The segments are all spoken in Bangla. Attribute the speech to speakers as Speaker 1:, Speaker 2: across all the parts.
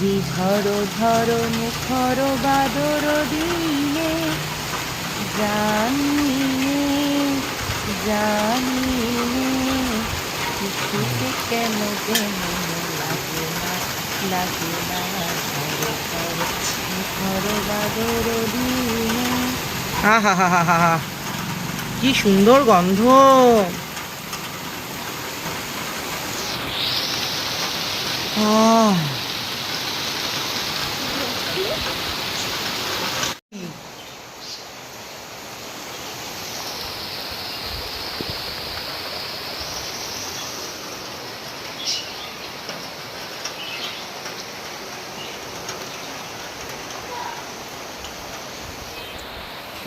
Speaker 1: যে ধরো ঝড়ো মুখর বাদর দিনে। জানি জানি কিছুতে কেন যেন লাগে না লাগে না ঝড়ো ঝড়ো মুখর বাদর দিনে।
Speaker 2: কি সুন্দর গন্ধ। আহ।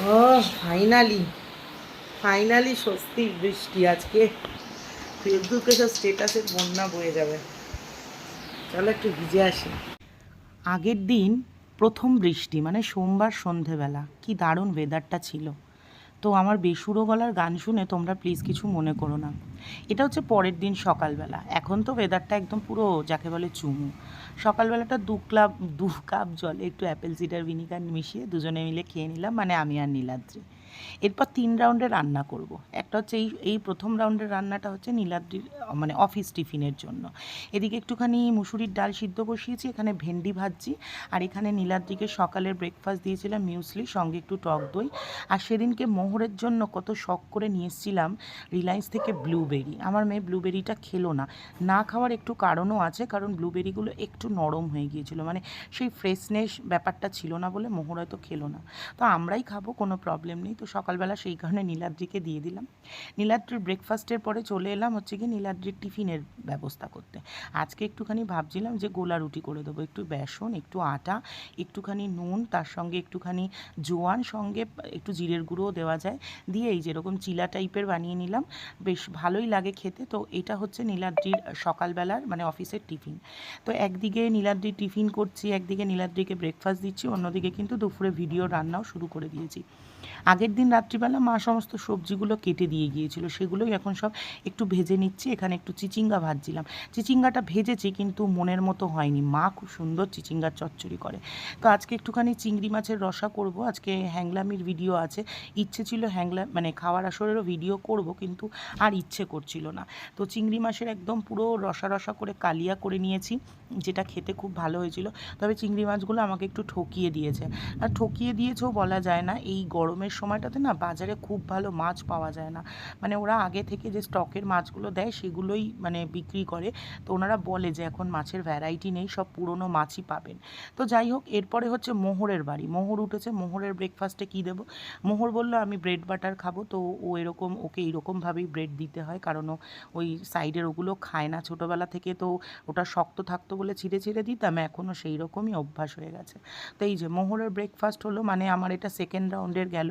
Speaker 2: ও ফাইনালি ফাইনালি স্বস্তির বৃষ্টি আজকে। ফেসবুকে সব স্টেটাসের বন্যা বয়ে যাবে। চলো একটু ভিজে আসি। আগের দিন প্রথম বৃষ্টি মানে সোমবার সন্ধেবেলা। কি দারুণ ওয়েদারটা ছিল। তো আমার বেসুরো গলার গান শুনে তোমরা প্লিজ কিছু মনে করো না। এটা হচ্ছে পরের দিন সকালবেলা। এখন তো ওয়েদারটা একদম পুরো যাকে বলে চুমু। সকালবেলাটা দু ক্লাব দু কাপ জলে একটু অ্যাপেল সিডার ভিনিগার মিশিয়ে দুজনে মিলে খেয়ে নিলাম মানে আমি আর নীলাদ্রি। এরপর তিন রাউন্ডে রান্না করব। একটা হচ্ছে এই এই প্রথম রাউন্ডের রান্নাটা হচ্ছে নীলাদ্রির মানে অফিস টিফিনের জন্য। এদিকে একটুখানি মুসুরির ডাল সিদ্ধ বসিয়েছি, এখানে ভেন্ডি ভাজছি, আর এখানে নীলাদ্রিকে সকালের ব্রেকফাস্ট দিয়েছিলাম মিউসলি সঙ্গে একটু টক দই। আর সেদিনকে মোহরের জন্য কত শখ করে নিয়ে এসেছিলাম রিলায়েন্স থেকে ব্লুবেরি। আমার মেয়ে ব্লুবেরিটা খেলো না। না খাওয়ার একটু কারণও আছে, কারণ ব্লুবেরিগুলো একটু নরম হয়ে গিয়েছিল। মানে সেই ফ্রেশনেস ব্যাপারটা ছিল না বলে মোহর হয়তো খেলো না। তো আমরাই খাব, কোনো প্রবলেম নেই। তো সকালবেলা সেই কারণে নীলাদ্রিকে দিয়ে দিলাম। নীলাদ্রির ব্রেকফাস্টের পরে চলে এলাম হচ্ছে কি নীলাদ্রির টিফিনের ব্যবস্থা করতে। আজকে একটুখানি ভাবছিলাম যে গোলা রুটি করে দেবো, একটু বেসন, একটু আটা, একটুখানি নুন, তার সঙ্গে একটুখানি জোয়ান, সঙ্গে একটু জিরের গুঁড়োও দেওয়া যায়। দিয়ে এই যেরকম চিলা টাইপের বানিয়ে নিলাম, বেশ ভালোই লাগে খেতে। তো এটা হচ্ছে নীলাদ্রির সকালবেলার মানে অফিসের টিফিন। তো একদিকে নীলাদ্রির টিফিন করছি, একদিকে নীলাদ্রিকে ব্রেকফাস্ট দিচ্ছি, অন্যদিকে কিন্তু দুপুরে ভিডিও রান্নাও শুরু করে দিয়েছি। আগের দিন রাত্রিবেলা মা সমস্ত সবজিগুলো কেটে দিয়ে গিয়েছিল, সেগুলোই এখন সব একটু ভেজে নিচ্ছি, এখানে একটু চিচিঙ্গা ভাজছিলাম। চিচিঙ্গাটা ভেজেছি কিন্তু মনের মতো হয়নি, মা খুব সুন্দর চিচিঙ্গার চচ্চড়ি করে। তো আজকে একটুখানি চিংড়ি মাছের রসা করব, আজকে হ্যাংলামির ভিডিও আছে, ইচ্ছে ছিল হ্যাংলা মানে খাওয়ার আসরেরও ভিডিও করব কিন্তু আর ইচ্ছে করছিল না। তো চিংড়ি মাছের একদম পুরো রসা রসা করে কালিয়া করে নিয়েছি। যেটা খেতে খুব ভালো হয়েছিল, তবে চিংড়ি মাছগুলো আমাকে একটু ঠকিয়ে দিয়েছে। আর ঠকিয়ে দিয়েছেও বলা যায় না, এই গরমের সময়টাতে না বাজারে খুব ভালো মাছ পাওয়া যায় না। মানে ওরা আগে থেকে যে স্টকের মাছগুলো দেয় সেগুলোই মানে বিক্রি করে, তো ওনারা বলে যে এখন মাছের ভ্যারাইটি নেই, সব পুরনো মাছই পাবেন। তো যাই হোক, এরপরে হচ্ছে মোহরের বাড়ি। মোহর উঠেছে, মোহরের ব্রেকফাস্টে কী দেবো? মোহর বলল, আমি ব্রেড বাটার খাব। তো ও এরকম, ওকে এইরকমভাবেই ব্রেড দিতে হয়, কারণ ওই সাইডের ওগুলো খায় না। ছোটোবেলা থেকে তো ওটা শক্ত থাকতো বলে ছিঁড়ে ছিঁড়ে দিতাম এখনও সেই রকমই অভ্যাস হয়ে গেছে। তো এই যে মোহরের ব্রেকফাস্ট হলো মানে আমার এটা সেকেন্ড রাউন্ডের গেল।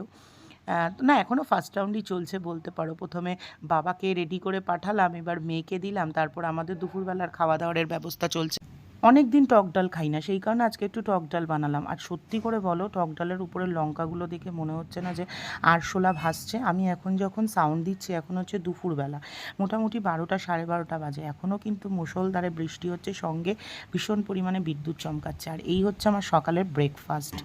Speaker 2: না এখনও ফার্স্ট রাউন্ডই চলছে বলতে পারো। প্রথমে বাবাকে রেডি করে পাঠালাম, এবার মেয়েকে দিলাম, তারপর আমাদের দুপুরবেলার খাওয়া দাওয়ারের ব্যবস্থা চলছে। অনেক দিন টক ডাল খাই না, সেই কারণে আজকে একটু টক ডাল বানালাম। আর সত্যি করে বলো, টক ডালের উপরে লঙ্কাগুলো দেখে মনে হচ্ছে না যে আরশোলা ভাসছে। আমি এখন যখন সাউন্ড দিচ্ছি, এখন হচ্ছে দুপুরবেলা। মোটামুটি বারোটা, সাড়ে বারোটা বাজে। এখনও কিন্তু মুসলধারে বৃষ্টি হচ্ছে, সঙ্গে ভীষণ পরিমাণে বিদ্যুৎ চমকাচ্ছে। আর এই হচ্ছে আমার সকালের ব্রেকফাস্ট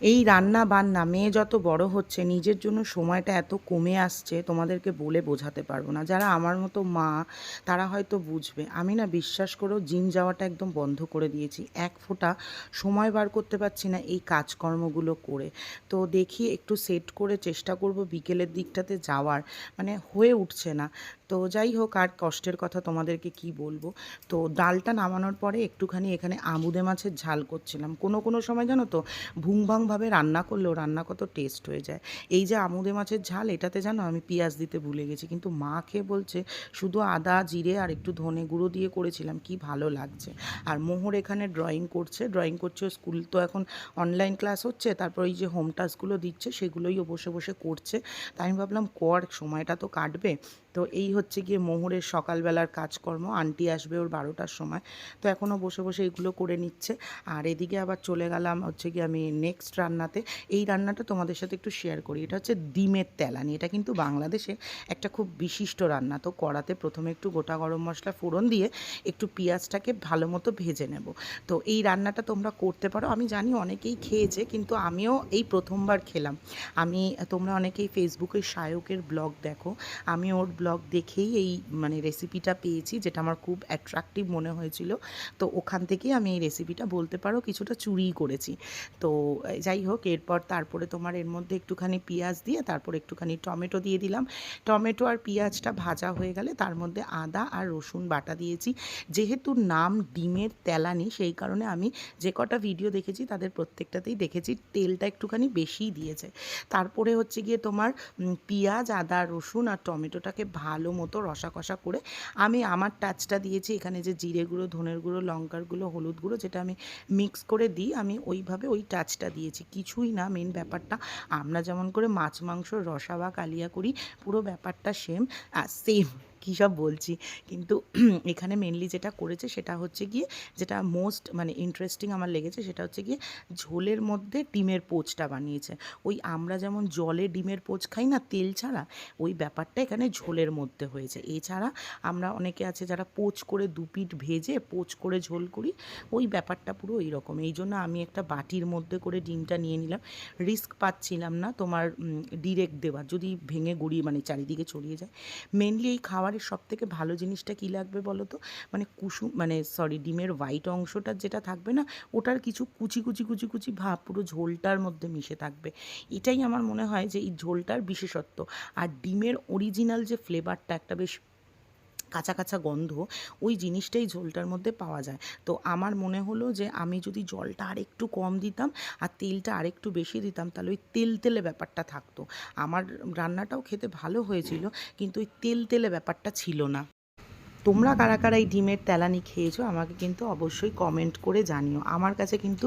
Speaker 2: এই রান্না বান্না মেয়ে যত বড় হচ্ছে, নিজের জন্য সময়টা এত কমে আসছে, তোমাদেরকে বলে বোঝাতে পারব না। যারা আমার মতো মা, তারা হয়তো বুঝবে। আমি না বিশ্বাস করেও জিম যাওয়াটা একদম বন্ধ করে দিয়েছি। এক ফোঁটা সময় বার করতে পারছি না এই কাজকর্মগুলো করে। তো দেখি একটু সেট করে চেষ্টা করব বিকেলের দিকটাতে যাওয়ার। মানে হয়ে উঠছে না। তো যাই হোক, আর কষ্টের কথা তোমাদেরকে কি বলব? তো ডালটা নামানোর পরে একটুখানি এখানে আমুদে মাছের ঝাল করছিলাম। কোনো কোনো সময় জানো তো, ভুংভাংভাবে রান্না করলেও রান্না কত টেস্ট হয়ে যায়। এই যে আমুদে মাছের ঝাল, এটাতে জানো আমি পেঁয়াজ দিতে ভুলে গেছি। কিন্তু মা খেয়ে বলছে, শুধু আদা, জিরে আর একটু ধনে গুঁড়ো দিয়ে করেছিলাম, কি ভালো লাগছে। আর মোহর এখানে ড্রয়িং করছে। ড্রয়িং করছে, স্কুল তো এখন অনলাইন ক্লাস হচ্ছে, তারপর এই যে হোম টাস্কগুলো দিচ্ছে, সেগুলোই বসে বসে করছে। তাই আমি ভাবলাম, কর, সময়টা তো কাটবে। তো এই হচ্ছে গিয়ে মোহরের সকালবেলার কাজকর্ম। আন্টি আসবে ওর বারোটার সময়। তো এখনও বসে বসে এগুলো করে নিচ্ছে। আর এদিকে আবার চলে গেলাম হচ্ছে গিয়ে আমি নেক্সট রান্নাতে। এই রান্নাটা তোমাদের সাথে একটু শেয়ার করি। এটা হচ্ছে ডিমের তেলানি। এটা কিন্তু বাংলাদেশে একটা খুব বিশিষ্ট রান্না। তো কড়াতে প্রথমে একটু গোটা গরম মশলা ফোড়ন দিয়ে একটু পেঁয়াজটাকে ভালো মতো ভেজে নেব। তো এই রান্নাটা তোমরা করতে পারো। আমি জানি অনেকেই খেয়েছে, কিন্তু আমিও এই প্রথমবার খেলাম। আমি, তোমরা অনেকেই ফেসবুকে সায়কের ব্লগ দেখো। আমি ওর ব্লগ দেখেই এই মানে রেসিপিটা পেয়েছি, যেটা আমার খুব অ্যাট্রাকটিভ মনে হয়েছিল। তো ওখান থেকেই আমি এই রেসিপিটা বলতে পারো, কিছুটা চুরি করেছি। তো যাই হোক, এরপর তারপরে তোমার এর মধ্যে একটুখানি পেঁয়াজ দিয়ে, তারপর একটুখানি টমেটো দিয়ে দিলাম। টমেটো আর পেঁয়াজটা ভাজা হয়ে গেলে তার মধ্যে আদা আর রসুন বাটা দিয়েছি। যেহেতু নাম ডিমের তেলানি, সেই কারণে আমি যে কটা ভিডিও দেখেছি, তাদের প্রত্যেকটাতেই দেখেছি, তেলটা একটুখানি বেশিই দিয়েছে। তারপরে হচ্ছে গিয়ে তোমার পেঁয়াজ, আদা, রসুন আর টমেটোটাকে ভালো মতো রসা কষা করে আমি আমার টাচটা দিয়েছি। এখানে যে জিরে গুঁড়ো ধনের গুঁড়ো, লঙ্কার গুঁড়ো, হলুদ গুঁড়ো যেটা আমি মিক্স করে দিই, আমি ওইভাবে ওই টাচটা দিয়েছি। কিছুই না মেন ব্যাপারটা আমরা যেমন করে মাছ, মাংস, রসা বা কালিয়া করি, পুরো ব্যাপারটা সেম সেম কী সব বলছি। কিন্তু এখানে মেনলি যেটা করেছে সেটা হচ্ছে গিয়ে যেটা মোস্ট মানে ইন্টারেস্টিং আমার লেগেছে সেটা হচ্ছে গিয়ে ঝোলের মধ্যে ডিমের পোচটা বানিয়েছে। ওই আমরা যেমন জলে ডিমের পোচ খাই না, তেল ছাড়া, ওই ব্যাপারটা এখানে ঝোলের মধ্যে হয়েছে। এছাড়া আমরা অনেকে আছে যারা পোচ করে দুপিট ভেজে পোচ করে ঝোল করি, ওই ব্যাপারটা পুরো ওই রকম এই জন্য আমি একটা বাটির মধ্যে করে ডিমটা নিয়ে নিলাম। রিস্ক পাচ্ছিলাম না তোমার ডিরেক্ট দেওয়া যদি ভেঙে গড়িয়ে মানে চারিদিকে ছড়িয়ে যায়। মেনলি এই সব থেকে ভালো জিনিসটা কি লাগবে বলো তো মানে কুসুম মানে সরি ডিমের হোয়াইট অংশটা যেটা থাকবে না, ওটার কিছু কুচি কুচি কুচি কুচি ভাব পুরো ঝোলটার মধ্যে মিশে থাকবে। এটাই আমার মনে হয় যে এই ঝোলটার বিশেষত্ব। আর ডিমের অরিজিনাল যে ফ্লেভারটা একটা বেশ কাঁচা কাঁচা গন্ধ, ওই জিনিসটাই ঝোলটার মধ্যে পাওয়া যায়। তো আমার মনে হলো যে আমি যদি জলটা আর একটু কম দিতাম আর তেলটা আর একটু বেশি দিতাম, তাহলে ওই তেল তেলে ব্যাপারটা থাকতো। আমার রান্নাটাও খেতে ভালো হয়েছিল, কিন্তু ওই তেল তেলে ব্যাপারটা ছিল না। তোমরা কারা কারা এই ডিমের তেলানি খেয়েছো আমাকে কিন্তু অবশ্যই কমেন্ট করে জানিও। আমার কাছে কিন্তু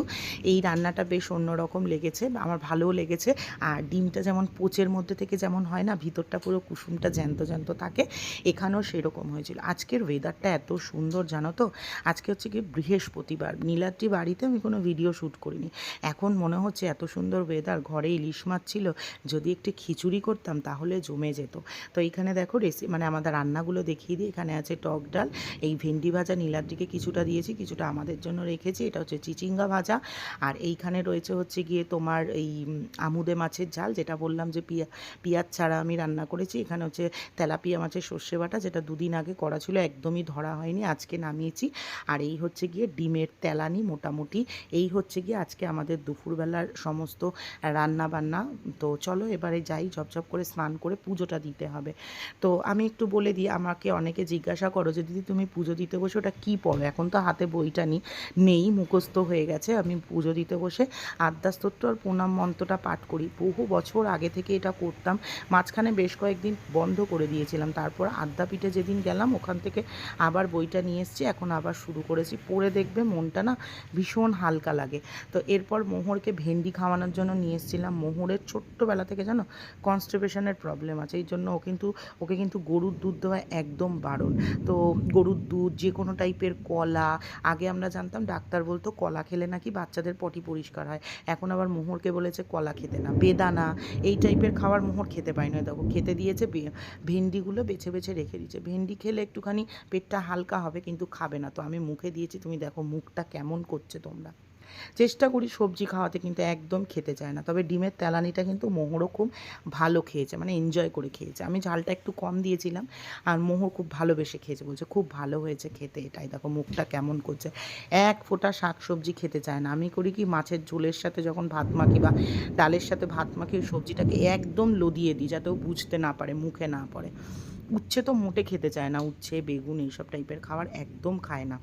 Speaker 2: এই রান্নাটা বেশ অন্যরকম লেগেছে, আমার ভালোও লেগেছে। আর ডিমটা যেমন পোচের মধ্যে থেকে যেমন হয় না, ভিতরটা পুরো কুসুমটা জ্যান্ত জ্যান্ত থাকে, এখানেও সেরকম হয়েছিল। আজকের ওয়েদারটা এত সুন্দর, জানো তো? আজকে হচ্ছে কি বৃহস্পতিবার, নীলাদ্রি বাড়িতে আমি কোনো ভিডিও শ্যুট করিনি। এখন মনে হচ্ছে এত সুন্দর ওয়েদার ঘরে ইলিশ মাছ ছিল, যদি একটি খিচুড়ি করতাম তাহলে জমে যেত। তো এখানে দেখো রেসি মানে আমাদের রান্নাগুলো দেখিয়ে দিই, এখানে আছে টক ডাল। এই ভেন্ডি ভাজা নীলাদ্রিকে কিছুটা দিয়েছি, কিছুটা আমাদের জন্য রেখেছি। এটা হচ্ছে চিচিঙ্গা ভাজা। আর এইখানে রয়েছে হচ্ছে গিয়ে তোমার এই আমুদে মাছের ঝাল, যেটা বললাম যে পিয়া, পেঁয়াজ ছাড়া আমি রান্না করেছি। এখানে হচ্ছে তেলাপিয়া মাছের সর্ষে বাটা, যেটা দুদিন আগে করা ছিল, একদমই ধরা হয়নি, আজকে নামিয়েছি। আর এই হচ্ছে গিয়ে ডিমের তেলানি মোটামুটি। এই হচ্ছে গিয়ে আজকে আমাদের দুপুরবেলার সমস্ত রান্না বান্না তো চলো এবারে যাই, ঝপঝপ করে স্নান করে পুজোটা দিতে হবে। তো আমি একটু বলে দিই, আমাকে অনেকে জিজ্ঞাসা করো যে, দিদি, তুমি পুজো দিতে বসে ওটা কী পড়ো? এখন তো হাতে বইটা নি নেই, মুখস্থ হয়ে গেছে। আমি পুজো দিতে বসে আদ্যাস্তোত্র আর প্রণাম মন্ত্রটা পাঠ করি। বহু বছর আগে থেকে এটা করতাম। মাঝখানে বেশ কয়েকদিন বন্ধ করে দিয়েছিলাম। তারপর আদ্যাপীঠে যেদিন গেলাম, ওখান থেকে আবার বইটা নিয়ে এসেছি। এখন আবার শুরু করেছি। পড়ে দেখবে মনটা না ভীষণ হালকা লাগে। তো এরপর মোহরকে ভেন্ডি খাওয়ানোর জন্য নিয়ে এসেছিলাম। মোহরের ছোট্টবেলা থেকে জানো কনস্টিপেশনের প্রবলেম আছে। এই জন্য ও কিন্তু, ওকে কিন্তু গরুর দুধ দেওয়া একদম বারণ। তো গরুর দুধ, যে কোনো টাইপের কলা, আগে আমরা জানতাম ডাক্তার বলতো কলা খেলে নাকি বাচ্চাদের পটি পরিষ্কার হয়। এখন আবার মোহরকে বলেছে কলা খেতে না, বেদানা, এই টাইপের খাবার মোহর খেতে পায় না। দেখো, খেতে দিয়েছে ভেন্ডিগুলো বেছে বেছে রেখে দিয়েছে। ভেন্ডি খেলে একটুখানি পেটটা হালকা হবে কিন্তু খাবে না। তো আমি মুখে দিয়েছি, তুমি দেখো মুখটা কেমন করছে তোমরা। চেষ্টা করি সবজি খাওয়াতে, কিন্তু একদম খেতে চায় না। তবে ডিমের তেলানিটা কিন্তু মোহরও খুব ভালো খেয়েছে মানে এনজয় করে খেয়েছে। আমি ঝালটা একটু কম দিয়েছিলাম, আর মোহর খুব ভালোবেসে খেয়েছে, বলছে খুব ভালো হয়েছে খেতে এটাই। দেখো মুখটা কেমন করছে। এক ফোঁটা শাক সবজি খেতে চায় না। আমি করি কি মাছের ঝোলের সাথে যখন ভাত মাখি বা ডালের সাথে ভাত মাখি সবজিটাকে একদম লদিয়ে দিই, যাতে ও বুঝতে না পারে, মুখে না পড়ে। উচ্ছে তো মোটে খেতে চায় না, উচ্ছে, বেগুন, এইসব টাইপের খাবার একদম খায় না।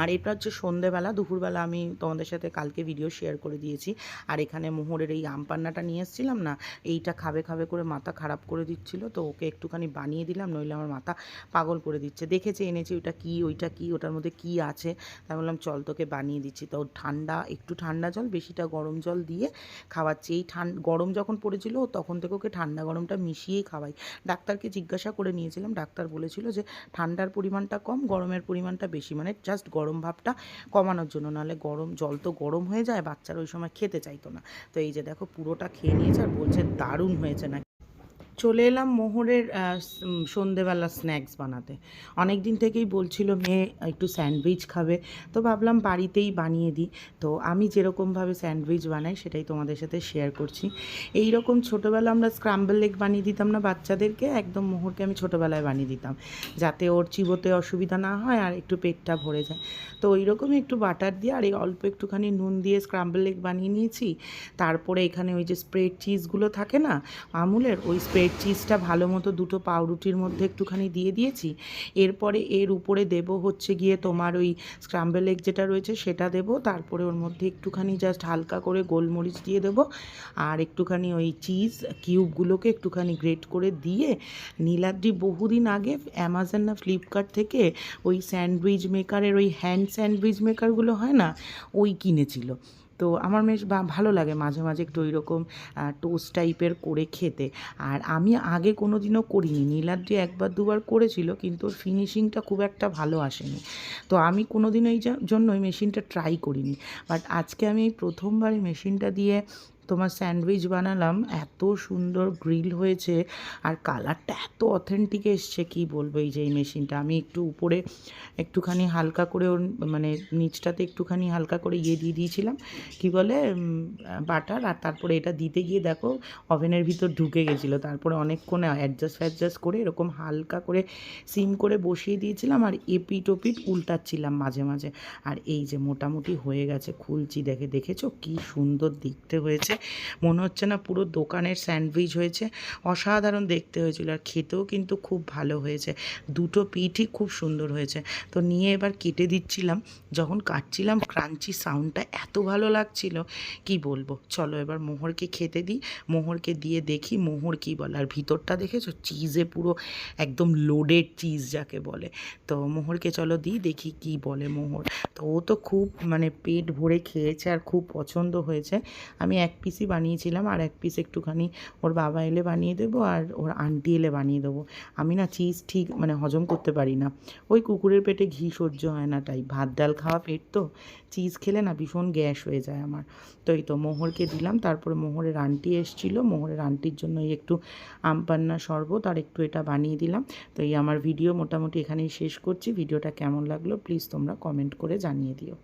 Speaker 2: আর এটা হচ্ছে সন্ধেবেলা, দুপুরবেলা আমি তোমাদের সাথে কালকে ভিডিও শেয়ার করে দিয়েছি। আর এখানে মোহরের এই আম পান্নাটা নিয়ে এসেছিলাম না, এইটা খাবে খাবে করে মাথা খারাপ করে দিচ্ছিল, তো ওকে একটুখানি বানিয়ে দিলাম, নইলে আমার মাথা পাগল করে দিচ্ছে। দেখেছে এনেছি, ওইটা কি ওইটা কি, ওটার মধ্যে কি আছে? তাই বললাম, চল তোকে বানিয়ে দিচ্ছি। তো ঠান্ডা, একটু ঠান্ডা জল, বেশিটা গরম জল দিয়ে খাওয়াচ্ছি। এই গরম যখন পড়েছিল, তখন থেকে ওকে ঠান্ডা গরমটা মিশিয়েই খাওয়াই। ডাক্তারকে জিজ্ঞাসা করে নিয়েছিলাম, ডাক্তার বলেছিল যে ঠান্ডার পরিমাণটা কম, গরমের পরিমাণটা বেশি। মানে জাস্ট গরম ভাবটা কমানোর জন্য। নাহলে গরম, জল তো গরম হয়ে যায়, বাচ্চারা ওই সময় খেতে চাইতো না। তো এই যে দেখো, পুরোটা খেয়ে নিয়েছে আর বলছে দারুণ হয়েছে না চলে এলাম মোহরের সন্ধেবেলা স্ন্যাক্স বানাতে। অনেক দিন থেকেই বলছিল, মেয়ে, একটু স্যান্ডউইচ খাবে। তো ভাবলাম বাড়িতেই বানিয়ে দিই। তো আমি যেরকমভাবে স্যান্ডউইচ বানাই, সেটাই তোমাদের সাথে শেয়ার করছি। এই রকম ছোটোবেলা আমরা স্ক্রাম্বল এগ বানিয়ে দিতাম না বাচ্চাদেরকে, একদম মোহরকে আমি ছোটোবেলায় বানিয়ে দিতাম। যাতে ওর চিবোতে অসুবিধা না হয় আর একটু পেটটা ভরে যায়। তো ওই রকমই একটু বাটার দিয়ে আর এই অল্প একটুখানি নুন দিয়ে স্ক্রাম্বল এগ বানিয়ে নিয়েছি। তারপরে এখানে ওই যে স্প্রেড চিজগুলো থাকে না, আমুলের, ওই স্প্রেড চিজটা ভালো মতো দুটো পাউরুটির মধ্যে একটুখানি দিয়ে দিয়েছি। এরপরে এর উপরে দেব হচ্ছে গিয়ে তোমার ওই স্ক্রাম্বল এগ যেটা রয়েছে সেটা দেব। তারপরে ওর মধ্যে একটুখানি জাস্ট হালকা করে গোলমরিচ দিয়ে দেব। আর একটুখানি ওই চিজ কিউবগুলোকে একটুখানি গ্রেট করে দিয়ে নীলাদ্রি বহুদিন আগে অ্যামাজন না ফ্লিপকার্ট থেকে ওই স্যান্ডউইচ মেকারের ওই হ্যান্ড স্যান্ডউইচ মেকারগুলো হয় না? ওই কিনেছিল। তো আমার বেশ ভালো লাগে মাঝে মাঝে একটু ওইরকম টোস্ট টাইপের করে খেতে। আর আমি আগে কোনো দিনও করিনি নীলাদ্রি একবার দুবার করেছিল, কিন্তু ওর ফিনিশিংটা খুব একটা ভালো আসেনি। তো আমি কোনো দিন এই জন্য ওই মেশিনটা ট্রাই করিনি। বাট আজকে আমি এই প্রথমবার এই মেশিনটা দিয়ে তোমার স্যান্ডউইচ বানালাম, এত সুন্দর গ্রিল হয়েছে আর কালারটা এত অথেন্টিক এসছে, কি বলব এই যে এই মেশিনটা? আমি একটু উপরে একটুখানি হালকা করে ওর মানে নিচটাতে একটুখানি হালকা করে ইয়ে দিয়ে দিয়েছিলাম, কি বলে বাটার আর তারপরে এটা দিতে গিয়ে দেখো ওভেনের ভিতর ঢুকে গেছিল। তারপরে অনেকক্ষণ অ্যাডজাস্ট ফ্যাডজাস্ট করে এরকম হালকা করে সিম করে বসিয়ে দিয়েছিলাম আর এপিট ওপিট উল্টাচ্ছিলাম মাঝে মাঝে। আর এই যে মোটামুটি হয়ে গেছে খুলছি, দেখে, দেখেছ কি সুন্দর দেখতে হয়েছে। মনে হচ্ছে না পুরো দোকানের স্যান্ডউইচ হয়েছে। অসাধারণ দেখতে হয়েছিল আর খেতেও কিন্তু খুব ভালো হয়েছে। দুটো পিঠই খুব সুন্দর হয়েছে। তো নিয়ে এবার কেটে দিচ্ছিলাম। যখন কাটছিলাম, ক্রাঞ্চি সাউন্ডটা এত ভালো লাগছিল, কি বলব? চলো এবার মোহরকে খেতে দিই। মোহরকে দিয়ে দেখি মোহর কি বলে। আর ভিতরটা দেখেছ? চিজে পুরো একদম লোডেড চিজ যাকে বলে। তো মোহরকে চলো দিই, দেখি কি বলে মোহর। তো ও তো খুব মানে পেট ভরে খেয়েছে আর খুব পছন্দ হয়েছে। আমি এক পিসই বানিয়েছিলাম, আর এক পিস একটুখানি ওর বাবা এলে বানিয়ে দেবো আর ওর আন্টি এলে বানিয়ে দেবো। আমি না চিজ ঠিক মানে হজম করতে পারি না। ওই কুকুরের পেটে ঘি সহ্য হয় না তাই। ভাত, ডাল খাওয়া পেট তো। চিজ খেলে না ভীষণ গ্যাস হয়ে যায় আমার। তো এই তো মোহরকে দিলাম, তারপরে মোহরের আন্টি এসেছিল। মোহরের আন্টির জন্য একটু আম পান্না শরবত আর একটু এটা বানিয়ে দিলাম। তো এই আমার ভিডিও মোটামুটি এখানেই শেষ করছি। ভিডিওটা কেমন লাগল প্লিজ তোমরা কমেন্ট করে জানিয়ে দিও।